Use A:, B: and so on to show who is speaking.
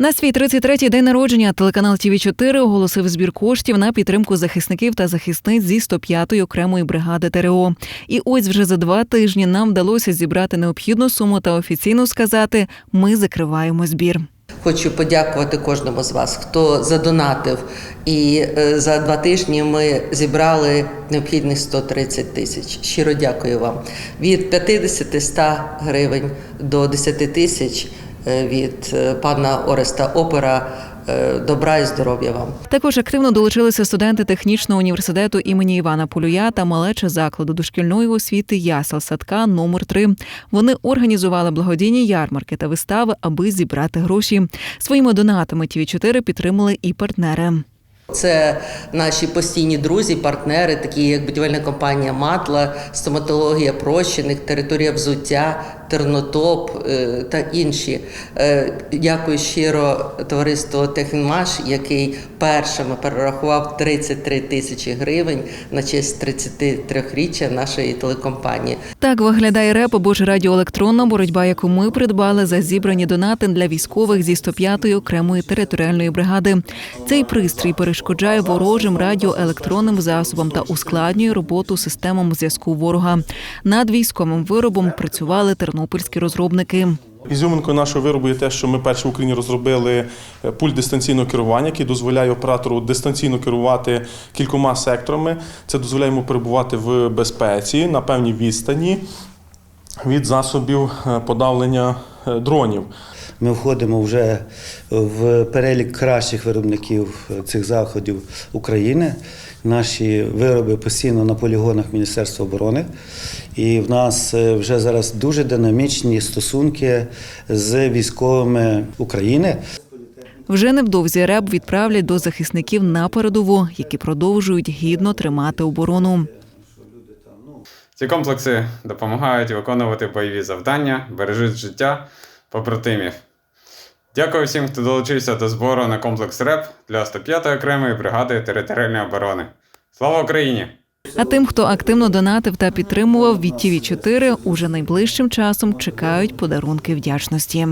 A: На свій 33-й день народження телеканал ТВ 4 оголосив збір коштів на підтримку захисників та захисниць зі 105-ї окремої бригади ТРО. І ось вже за два тижні нам вдалося зібрати необхідну суму та офіційно сказати: ми закриваємо збір.
B: Хочу подякувати кожному з вас, хто задонатив. І е, за два тижні ми зібрали необхідних 130 тисяч. Щиро дякую вам. Від 50-100 гривень до 10 тисяч від е, пана Ореста Опера. Е, Добра і здоров'я вам.
A: Також активно долучилися студенти технічного університету імені Івана Полюя та малеча закладу дошкільної освіти Ясел Садка номер 3 Вони організували благодійні ярмарки та вистави, аби зібрати гроші. Своїми донатами ТВ 4 підтримали і партнери.
B: Це наші постійні друзі, партнери, такі як будівельна компанія Матла, стоматологія Прощених, територія взуття, Тернотоп е, та інші. Е, Дякую щиро товариству Технмаш, який першими перерахував 33 тисячі гривень на честь 33-річчя нашої телекомпанії.
A: Так виглядає реп або ж радіоелектронна боротьба, яку ми придбали за зібрані донати для військових зі 105-ї окремої територіальної бригади. Цей пристрій перешкоджає ворожим радіоелектронним засобам та ускладнює роботу системам зв'язку ворога. Над військовим виробом працювали тернопільські розробники.
C: Ізюминкою нашого виробу є те, що ми перші в Україні розробили е, пульт дистанційного керування, який дозволяє оператору дистанційно керувати кількома секторами. Це дозволяє йому перебувати в безпеці на певній відстані від засобів е, подавлення е, дронів.
D: Ми входимо вже в перелік кращих виробників цих заходів України. Наші вироби постійно на полігонах Міністерства оборони. І в нас е, вже зараз дуже динамічні стосунки з військовими України.
A: Вже невдовзі реп відправлять до захисників на передову, які продовжують гідно тримати оборону.
E: Ці комплекси допомагають виконувати бойові завдання, бережуть життя побратимів. Дякую всім, хто долучився до збору на комплекс РЕП для 105-ї окремої бригади територіальної оборони. Слава Україні!
A: А тим, хто активно донатив та підтримував від ТВ 4 уже найближчим часом чекають подарунки вдячності.